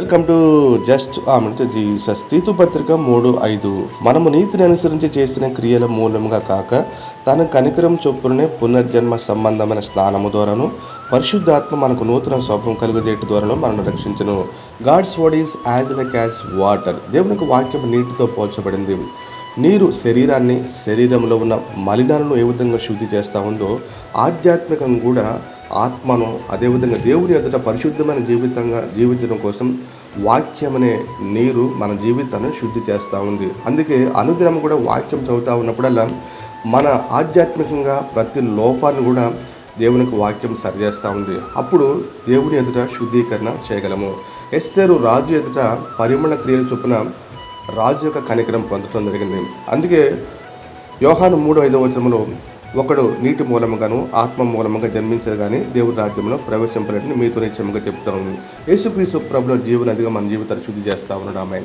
Welcome to just ఆమెతో Jesus. తీతు పత్రిక మూడు ఐదు. మనము నీతిని అనుసరించి చేసిన క్రియల మూలంగా కాక తన కనికరం చొప్పునే పునర్జన్మ సంబంధమైన స్నానము ద్వారాను పరిశుద్ధాత్మ మనకు నూతన స్వభం కలుగజేయటి ద్వారాను మనను రక్షించను. God's word as like as water. దేవునికి వాక్యం నీటితో పోల్చబడింది. నీరు శరీరాన్ని శరీరంలో ఉన్న మలినాలను ఏ విధంగా శుద్ధి చేస్తూ ఉందో ఆధ్యాత్మికంగా కూడా ఆత్మను అదేవిధంగా దేవుని ఎదుట పరిశుద్ధమైన జీవితంగా జీవించడం కోసం వాక్యం అనే నీరు మన జీవితాన్ని శుద్ధి చేస్తూ ఉంది. అందుకే అనుదినం కూడా వాక్యం చదువుతూ ఉన్నప్పుడల్లా మన ఆధ్యాత్మికంగా ప్రతి లోపాన్ని కూడా దేవునికి వాక్యం సరిచేస్తూ ఉంది. అప్పుడు దేవుని ఎదుట శుద్ధీకరణ చేయగలము. ఎస్తేరు రాజు ఎదుట పరిమళ క్రియలు చొప్పున రాజు యొక్క కనికరం పొందడం జరిగింది. అందుకే యోహాను మూడు ఐదవ వచనంలో ఒకడు నీటి మూలముగాను ఆత్మ మూలముగా జన్మించరు కానీ దేవుని రాజ్యంలో ప్రవేశింపలేని మీతో నిత్యముగా చెప్తాను యేసుక్రీస్తు ప్రభులో జీవనదిగా మన జీవితాన్ని శుద్ధి చేస్తా ఉన్నాడు. ఆమె